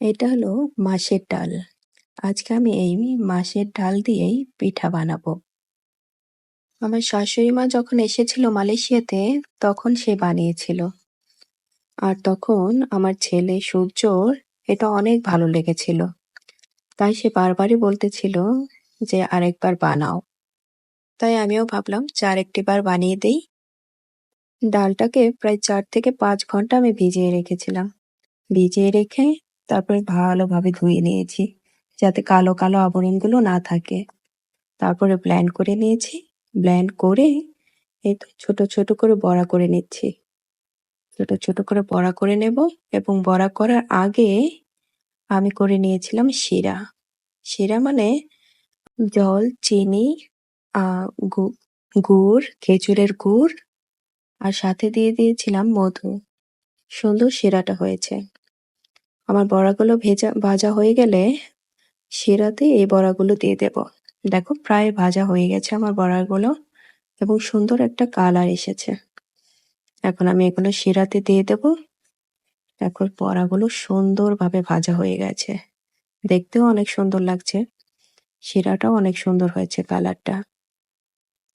এটা হলো মাসের ডাল। আজকে আমি এই মাসের ডাল দিয়েই পিঠা বানাবো। আমার শাশুড়ি মা যখন এসেছিল মালয়েশিয়াতে, তখন সে বানিয়েছিল। আর তখন আমার ছেলে সূর্যর এটা অনেক ভালো লেগেছিল। তাই সে বারবারই বলতেছিল যে আরেকবার বানাও। তাই আমিও ভাবলাম যে আরেকটি বার বানিয়ে দেই। ডালটাকে প্রায় চার থেকে পাঁচ ঘণ্টা আমি ভিজিয়ে রেখেছিলাম। ভিজিয়ে রেখে তারপরে ভালোভাবে ধুয়ে নিয়েছি, যাতে কালো কালো আবরণগুলো না থাকে। তারপরে ব্ল্যান্ড করে নিয়েছি। ব্ল্যান্ড করে এই তো ছোট ছোট করে বড়া করে নিচ্ছি। ছোট ছোট করে বড়া করে নেব এবং বড়া করার আগে আমি করে নিয়েছিলাম শিরা। শিরা মানে জল, চিনি গুড়, খেজুরের গুড় আর সাথে দিয়ে দিয়েছিলাম মধু। সুন্দর শিরাটা হয়েছে। আমার বড়াগুলো ভেজা, ভাজা হয়ে গেলে শিরাতে এই বড়াগুলো দিয়ে দেব। দেখো প্রায় ভাজা হয়ে গেছে আমার বড়াগুলো এবং সুন্দর একটা কালার এসেছে। এখন আমি এগুলো শিরাতে দিয়ে দেব। এখন বড়াগুলো সুন্দরভাবে ভাজা হয়ে গেছে। দেখতেও অনেক সুন্দর লাগছে। শিরাটাও অনেক সুন্দর হয়েছে কালারটা।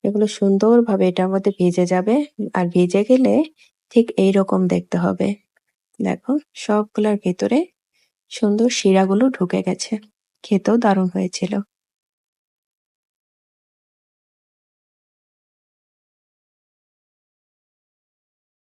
এগুলো সুন্দরভাবে এটার মধ্যে ভেজে যাবে। আর ভেজে গেলে ঠিক এই রকম দেখতে হবে। দেখো সবগুলার ভেতরে সুন্দর শিরাগুলো ঢুকে গেছে। খেতেও দারুণ হয়েছিল।